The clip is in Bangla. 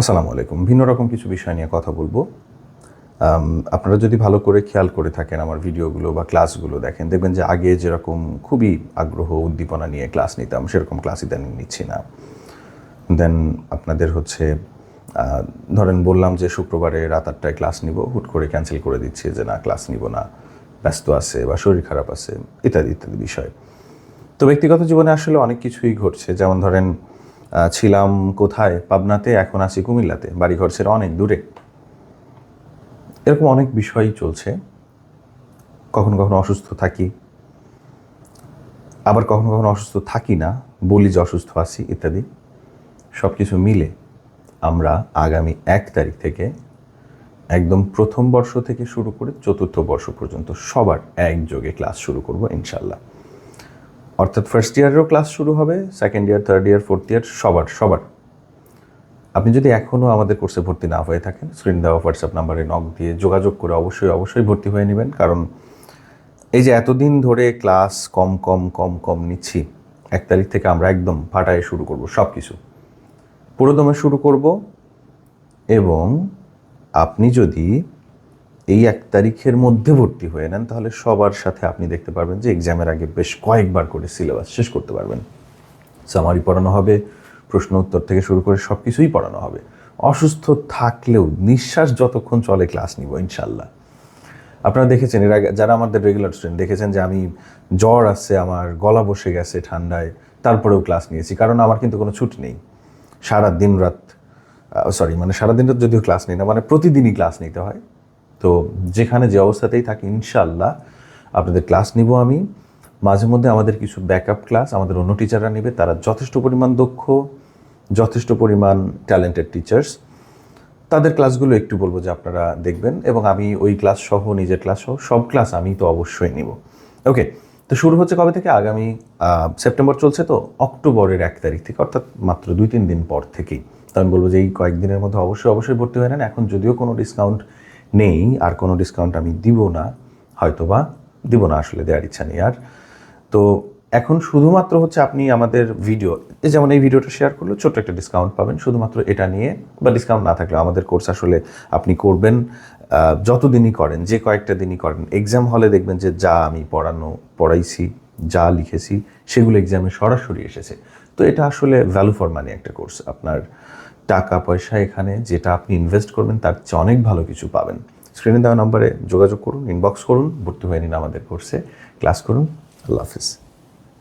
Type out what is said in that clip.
আসসালামু আলাইকুম। ভিন্ন রকম কিছু বিষয় নিয়ে কথা বলব। আপনারা যদি ভালো করে খেয়াল করে থাকেন আমার ভিডিওগুলো বা ক্লাসগুলো দেখেন, দেখবেন যে আগে যেরকম খুবই আগ্রহ, উদ্দীপনা নিয়ে ক্লাস নিতাম, সেরকম ক্লাস ইদানিং নিচ্ছি না। দেন আপনাদের হচ্ছে ধরেন বললাম যে শুক্রবারে রাত আটটায় ক্লাস নিব, হুট করে ক্যান্সেল করে দিচ্ছি যে না, ক্লাস নিব না, ব্যস্ত আছে বা শরীর খারাপ আছে, ইত্যাদি ইত্যাদি বিষয়। তো ব্যক্তিগত জীবনে আসলে অনেক কিছুই ঘটছে। যেমন ধরেন ছিলাম কোথায়? পাবনাতে, এখন আছি কুমিল্লাতে। বাড়িঘর ছেড়ে অনেক দূরে। এরকম অনেক বিষয়ই চলছে। কখনো কখনো অসুস্থ থাকি। আবার কখনো কখনো অসুস্থ থাকি না, বলি যে অসুস্থ আছি, ইত্যাদি। সব কিছু মিলে আমরা আগামী এক তারিখ থেকে একদম প্রথম বর্ষ থেকে শুরু করে চতুর্থ বর্ষ পর্যন্ত সবার একযোগে ক্লাস শুরু করব ইনশাল্লাহ অর্থাৎ ফার্স্ট ইয়ারেরও ক্লাস শুরু হবে second year third year fourth year সবার সবার। আপনি যদি এখনও আমাদের কোর্সে ভর্তি না হয়ে থাকেন স্ক্রিন দেওয়া হোয়াটসঅ্যাপ নাম্বারে নক দিয়ে যোগাযোগ করে অবশ্যই অবশ্যই ভর্তি হয়ে নেবেন। কারণ এই যে এতদিন ধরে ক্লাস কম কম কম কম নিচ্ছি, এক তারিখ থেকে আমরা একদম ফাটায় শুরু করব সব কিছু পুরোদমে শুরু করব এবং আপনি যদি এই এক তারিখের মধ্যে ভর্তি হয়ে নেন, তাহলে সবার সাথে আপনি দেখতে পারবেন যে এক্সামের আগে বেশ কয়েকবার করে সিলেবাস শেষ করতে পারবেন। সামারি পড়ানো হবে, প্রশ্ন উত্তর থেকে শুরু করে সব কিছুই পড়ানো হবে। অসুস্থ থাকলেও নিঃশ্বাস যতক্ষণ চলে ক্লাস নিব, ইনশাল্লাহ। আপনারা দেখেছেন, এর আগে যারা আমাদের রেগুলার স্টুডেন্ট দেখেছেন যে আমি জ্বর আছে, আমার গলা বসে গেছে ঠান্ডায়, তারপরেও ক্লাস নিয়েছি, কারণ আমার কিন্তু কোনো ছুটি নেই। সারা দিন রাত সরি মানে সারা দিন রাত যদিও ক্লাস নিই না মানে প্রতিদিনই ক্লাস নিতে হয়। তো যেখানে যে অবস্থাতেই থাকি ইনশাল্লাহ আপনাদের ক্লাস নিব আমি। মাঝে মধ্যে আমাদের কিছু ব্যাকআপ ক্লাস, আমাদের অন্য টিচাররা নেবে, তারা যথেষ্ট পরিমাণ দক্ষ, যথেষ্ট পরিমাণ ট্যালেন্টেড টিচার্স তাদের ক্লাসগুলো একটু বলব যে আপনারা দেখবেন, এবং আমি ওই ক্লাস সহ, নিজের ক্লাস সহ, সব ক্লাস আমি তো অবশ্যই নিব। ওকে তো শুরু হচ্ছে কবে থেকে? আগামী সেপ্টেম্বর চলছে তো, অক্টোবরের এক তারিখ থেকে, অর্থাৎ মাত্র দুই তিন দিন পর থেকেই। তো আমি বলব যে এই কয়েকদিনের মধ্যে অবশ্যই অবশ্যই ভর্তি হয়ে নেন। এখন যদিও কোনো ডিসকাউন্ট নেই আর কোনো ডিসকাউন্ট আমি দিব না হয়তোবা দিব না আসলে দেওয়ার ইচ্ছা নেই আর। তো এখন শুধুমাত্র হচ্ছে আপনি আমাদের ভিডিও যেমন এই ভিডিওটা শেয়ার করলে ছোট্ট একটা ডিসকাউন্ট পাবেন। শুধুমাত্র এটা নিয়ে বা ডিসকাউন্ট না থাকলে আমাদের কোর্স আসলে আপনি করবেন আহ, যতদিনই করেন যে কয়েকটা দিনই করেন এক্সাম হলে দেখবেন যে যা আমি পড়ানো পড়াইছি যা লিখেছি সেগুলো এক্সামে সরাসরি এসেছে। তো এটা আসলে ভ্যালু ফর মানি একটা কোর্স আপনার টাকা, পয়সা এখানে যেটা আপনি ইনভেস্ট করবেন, তার চেয়ে অনেক ভালো কিছু পাবেন। স্ক্রিনে দেওয়া নম্বরে যোগাযোগ করুন ইনবক্স করুন, ভর্তি হয়ে নিন আমাদের কোর্সে ক্লাস করুন। আল্লাহ হাফিজ।